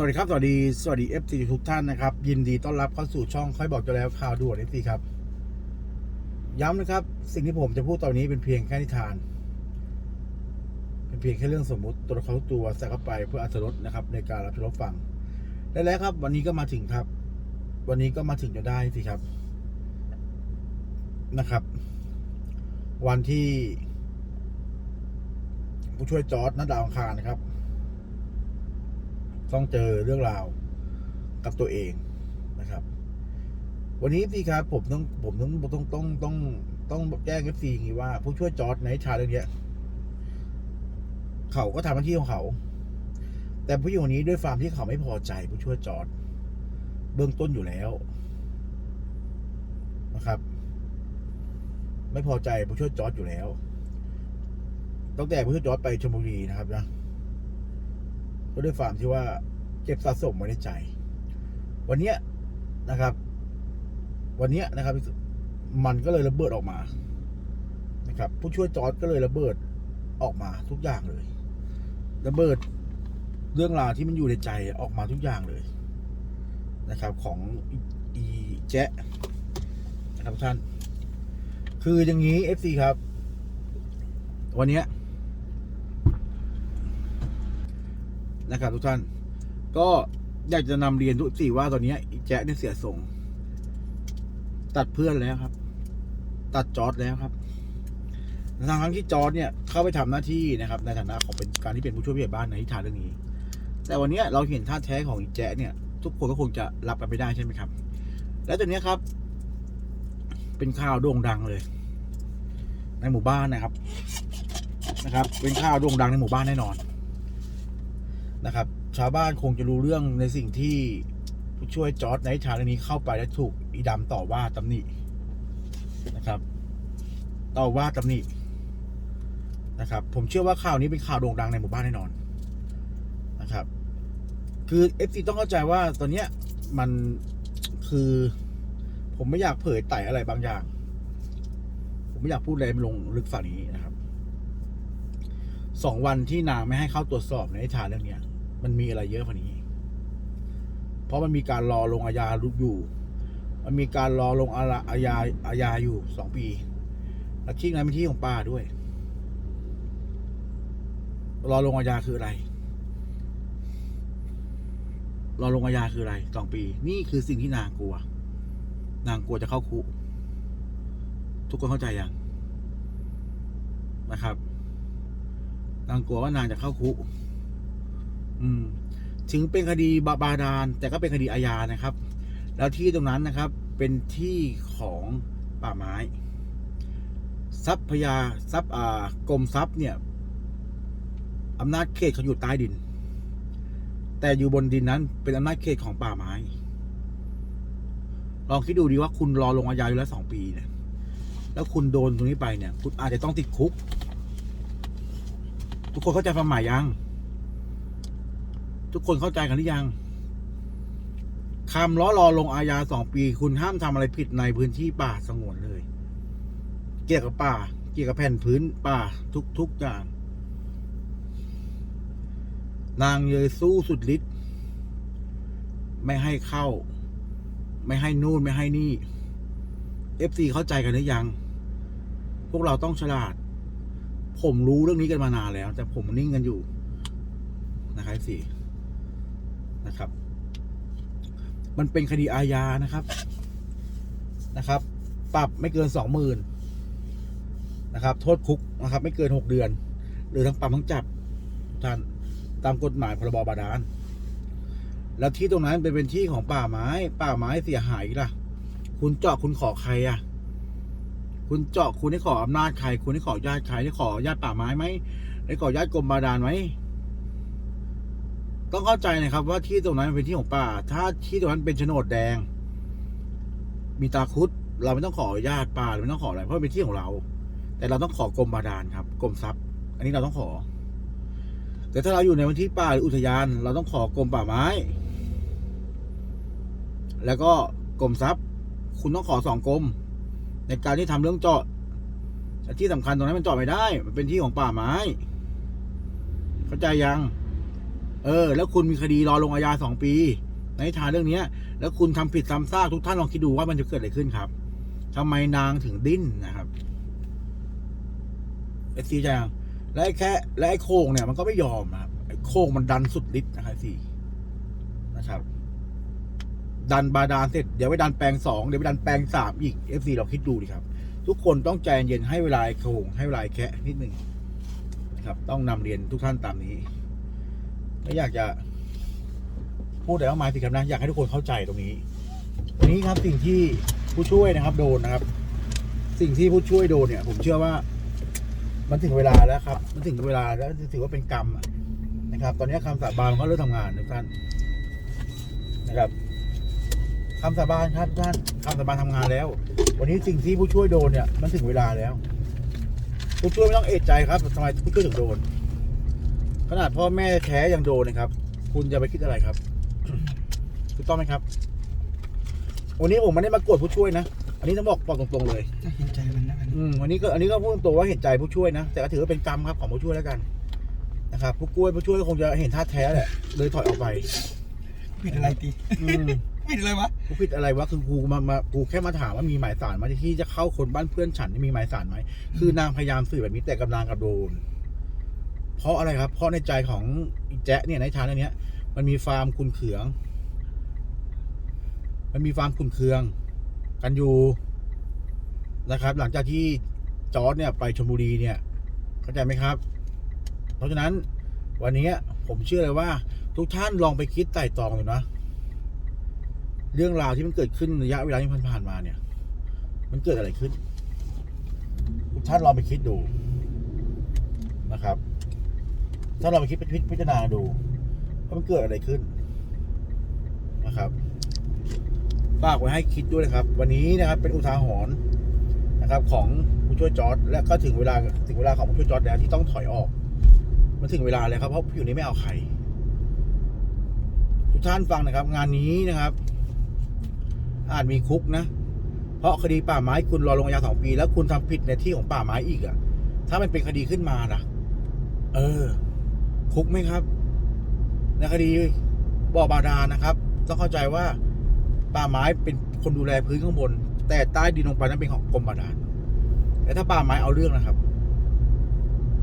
สวัสดีครับ สวัสดี สวัสดี FC ทุกท่านนะครับ ยินดีต้อนรับเข้าสู่ช่องค่อยบอกจะแล้วข่าวด่วน FC ครับ ย้ำนะครับ สิ่งที่ผมจะพูดตอนนี้เป็นเพียงแค่นิทาน เป็นเพียงแค่เรื่องสมมุติตัวละครตัวใส่เข้าไปเพื่ออรรถรสนะครับ ในการรับชมฟังและแล้วครับ วันนี้ก็มาถึงครับ วันนี้ก็มาถึงจนได้สิครับนะครับ วันที่ ผู้ช่วยจอร์ดนัดดาวอังคารนะครับ ต้องเจอเรื่องราวกับตัวเองนะครับ วันนี้สิครับผมต้องผมต้องต้องต้องต้องต้องแจ้งเอฟซีอย่างนี้ว่า ผู้ช่วยจอร์ดในชาเรื่องเนี้เขาก็ทำหน้าที่ของเขา แต่ผู้หญิงคนนี้ด้วยความที่เขาไม่พอใจ ผู้ช่วยจอร์ดเบื้องต้นอยู่แล้วนะครับ ไม่พอใจผู้ช่วยจอร์ดอยู่แล้วตั้งแต่ผู้ช่วยจอร์ดไปชลบุรีนะครับนะ ก็ด้วยความที่ว่าเก็บสะสมไว้ในใจ วันเนี้ยนะครับ วันเนี้ยนะครับ มันก็เลยระเบิดออกมานะครับ ผู้ช่วยจอร์ดก็เลยระเบิดออกมาทุกอย่างเลย ระเบิดเรื่องราวที่มันอยู่ในใจออกมาทุกอย่างเลยนะครับ ของอีแจ๊ะนะครับท่าน คืออย่างนี้ FC ครับ วันเนี้ย นะครับ ทุกท่าน ก็อยากจะนำเรียนทุกสี่ว่าตอนนี้อีแจ๊คเนี่ยเสียส่งตัดเพื่อนแล้วครับ ตัดจอร์ดแล้วครับทางทั้งที่จอร์ดเนี่ยเข้าไปทำหน้าที่นะครับ ในฐานะของเป็นการที่เป็นผู้ช่วยผู้ใหญ่บ้านในทิศทางเรื่องนี้ แต่วันนี้เราเห็นท่าแท้ของอีแจ๊คเนี่ย ทุกคนก็คงจะรับกันไม่ได้ใช่ไหมครับ แล้วตัวเนี้ครับ เป็นข่าวโด่งดังเลย ในหมู่บ้านนะครับ นะครับ เป็นข่าวโด่งดังในหมู่บ้านแน่นอน นะครับ ชาวบ้านคงจะรู้เรื่องในสิ่งที่ผู้ช่วยจอร์ดในชาเรื่องนี้เข้าไปและถูกอีดำต่อว่าตำหนินะครับ ต่อว่าตำหนินะครับ ผมเชื่อว่าข่าวนี้เป็นข่าวโด่งดังในหมู่บ้านแน่นอนนะครับ คือเอฟซีต้องเข้าใจว่าตอนเนี้ยมันคือผมไม่อยากเผยไต่อะไรบางอย่าง ผมไม่อยากพูดอะไรลงลึกฝ่านี้นะครับสองวันที่นางไม่ให้เข้าตรวจสอบในนิทานเรื่องเนี้ย มันมีอะไรเยอะกว่านี้ เพราะมันมีการรอลงอาญาลุกอยู่ มันมีการรอลงอาญาอาญาอาญาอยู่สองปี และที่นั้นเป็นที่ของป้าด้วย รอลงอาญาคืออะไร รอลงอาญาคืออะไรสองปี นี่คือสิ่งที่นางกลัว นางกลัวจะเข้าคุก ทุกคนเข้าใจยังนะครับนางกลัวว่านางจะเข้าคุก อืม ถึงเป็นคดีบาบาดาลแต่ก็เป็นคดีอาญานะครับ แล้วที่ตรงนั้นนะครับ เป็นที่ของป่าไม้ ทรัพยาทรัพย์อ่ากรมทรัพย์เนี่ยอำนาจเขตเขาอยู่ใต้ดิน แต่อยู่บนดินนั้น เป็นอำนาจเขตของป่าไม้ ลองคิดดูดีว่าคุณรอลงอาญาอยู่แล้วสองปีเนี่ย แล้วคุณโดนตรงนี้ไปเนี่ย คุณอาจจะต้องติดคุก ทุกคนเข้าใจความหมายยัง ทุกคนเข้าใจกันหรือยังคำล้อรอลงอาญาสองปี คุณห้ามทำอะไรผิดในพื้นที่ป่าสงวนเลย เกี่ยวกับป่า เกี่ยวกับแผ่นพื้นป่าทุกทุกอย่าง นางเยยสู้สุดฤทธิ์ไม่ให้เข้า ไม่ให้นู่นไม่ให้นี่เอฟซีเข้าใจกันหรือยัง พวกเราต้องฉลาด ผมรู้เรื่องนี้กันมานานแล้ว แต่ผมนิ่งกันอยู่นะครับสี่ นะครับ มันเป็นคดีอาญานะครับนะครับ ปรับไม่เกินสองหมื่นนะครับ โทษคุกนะครับ ไม่เกินหกเดือน หรือทั้งปรับทั้งจับท่านตามกฎหมายพรบบาดาลแล้วที่ตรงนั้นเป็นเป็นที่ของป่าไม้ ป่าไม้เสียหายล่ะ คุณเจาะคุณขอใครอะ คุณเจาะคุณได้ขออำนาจใคร คุณได้ขอญาติใครได้ขอญาติป่าไม้ไหมได้ขอญาติกรมบาดาลไหม ต้องเข้าใจนะครับว่าที่ตรงนั้นเป็นที่ของป่า ถ้าที่ตรงนั้นเป็นโฉนดแดง มีตาคุด เราไม่ต้องขออนุญาตป่าเราไม่ต้องขออะไรเพราะเป็นที่ของเรา แต่เราต้องขอกรมบาดาลครับกรมทรัพย์ อันนี้เราต้องขอ แต่ถ้าเราอยู่ในพื้นที่ป่าหรืออุทยาน เราต้องขอกรมป่าไม้ แล้วก็กรมทรัพย์ คุณต้องขอสองกรมในการที่ทำเรื่องเจาะแต่ที่สำคัญตรงนั้นมันเจาะไม่ได้ มันเป็นที่ของป่าไม้ เข้าใจยัง เออ แล้วคุณมีคดีรอลงอาญาสองปี ในทานเรื่องเนี้ย แล้วคุณทำผิดซ้ำซากทุกท่านลองคิดดูว่ามันจะเกิดอะไรขึ้นครับทำไมนางถึงดิ้นนะครับไอ้ซีจางและไอแค่และไอ้โค้งเนี่ยมันก็ไม่ยอมนะครับไอโค้งมันดันสุดฤทธิ์นะครับซีนะครับ ดันบาดาลเสร็จเดี๋ยวไปดันแปลงสองเดี๋ยวไปดันแปลงสามอีกเอฟซีเราคิดดูดิครับ ทุกคนต้องใจเย็นให้เวลาโค้งให้เวลาแคะนิดหนึ่งนะครับ ต้องนำเรียนทุกท่านตามนี้ ไม่อยากจะพูดแต่ว่าหมายสิครับนะอยากให้ทุกคนเข้าใจตรงนี้วันนี้ครับสิ่งที่ผู้ช่วยนะครับ โดนนะครับ สิ่งที่ผู้ช่วยโดนเนี่ย ผมเชื่อว่า มันถึงเวลาแล้วครับ มันถึงเวลาแล้วถือว่าเป็นกรรมนะครับ ตอนนี้คำสาบานก็เริ่มทำงานทุกท่านนะครับคำสาบานครับทุกท่านคำสาบานทำงานแล้ว วันนี้สิ่งที่ผู้ช่วยโดนเนี่ย มันถึงเวลาแล้ว ผู้ช่วยไม่ต้องเอะใจครับทำไมผู้ช่วยถึงโดน ขนาดพ่อแม่แท้ยังโดนนะครับ คุณจะไปคิดอะไรครับถูกต้องไหมครับ วันนี้ผมไม่ได้มากดผู้ช่วยนะ อันนี้ต้องบอกบอกตรงๆเลย จะเห็นใจมันนะมันอืมวันนี้ก็อันนี้ก็พูดตรงๆว่าเห็นใจผู้ช่วยนะ แต่ก็ถือว่าเป็นกรรมครับของผู้ช่วยแล้วกันนะครับ ผู้ช่วยผู้ช่วยคงจะเห็นท่าแท้แหละเลยถอยออกไป ผิดอะไรตีอืมผิดอะไรวะกูผิดอะไรวะคือกูมามากูแค่มาถามว่ามีหมายสารไหมาที่จะเข้าคนบ้านเพื่อนฉันมีหมายสารไหมคือนางพยายามสื่อแบบนี้แต่กำลังกับโดน เพราะอะไรครับ เพราะในใจของอีแจ๊ะเนี่ยในทานอันเนี้ย มันมีฟาร์มคุณเขือง มันมีฟาร์มคุณเคือง กันอยู่นะครับ หลังจากที่จอร์ดเนี่ยไปชลบุรีเนี่ยเข้าใจไหมครับ เพราะฉะนั้นวันนี้ผมเชื่อเลยว่า ทุกท่านลองไปคิดไต่ตองดูนะ เรื่องราวที่มันเกิดขึ้นระยะเวลาที่ผ่านๆมาเนี่ย มันเกิดอะไรขึ้น ทุกท่านลองไปคิดดูนะครับ ถ้าเราไปคิดพิพิจารณาดูว่ามันเกิดอะไรขึ้นนะครับฝากไว้ให้คิดด้วยนะครับ วันนี้นะครับเป็นอุทาหรณ์นะครับ ของผู้ช่วยจอร์ดและก็ถึงเวลาถึงเวลาของผู้ช่วยจอร์ดแล้วที่ต้องถอยออกมันถึงเวลาแล้วครับเพราะอยู่นี้ไม่เอาใครทุกท่านฟังนะครับ งานนี้นะครับ อาจมีคุกนะ เพราะคดีป่าไม้คุณรอลงอาญาสองปี แล้วคุณทำผิดในที่ของป่าไม้อีกอะถ้ามันเป็นคดีขึ้นมานะเออ คุกไหมครับในคดีบ่อบาดาลนะครับ ต้องเข้าใจว่าป่าไม้เป็นคนดูแลพื้นข้างบน แต่ใต้ดินลงไปนั้นเป็นของกรมบาดาลแต่ถ้าป่าไม้เอาเรื่องนะครับ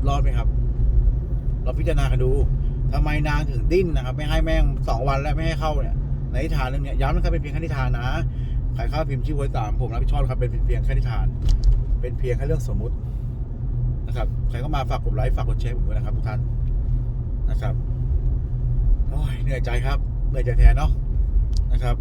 รอดไหมครับ เราพิจารณากันดูทำไมนางถึงดิ้นนะครับ ไม่ให้แม่งสองวันแล้วไม่ให้เข้าเนี่ยในนิทานเรื่องเนี้ยย้ำนะครับเป็นเพียงแค่นิทานนะใครข้าพิมพ์ชื่อไว้ตามผมรับผิดชอบครับเป็นเพียงแค่นิทาน เป็นเพียงแค่เรื่องสมมุตินะครับใครเข้ามาฝากกดไลค์ฝากกดแชร์ผมด้วยนะครับทุกท่าน นะครับโอ้ยเหนื่อยใจครับเหนื่อยใจแทนเนาะนะครับ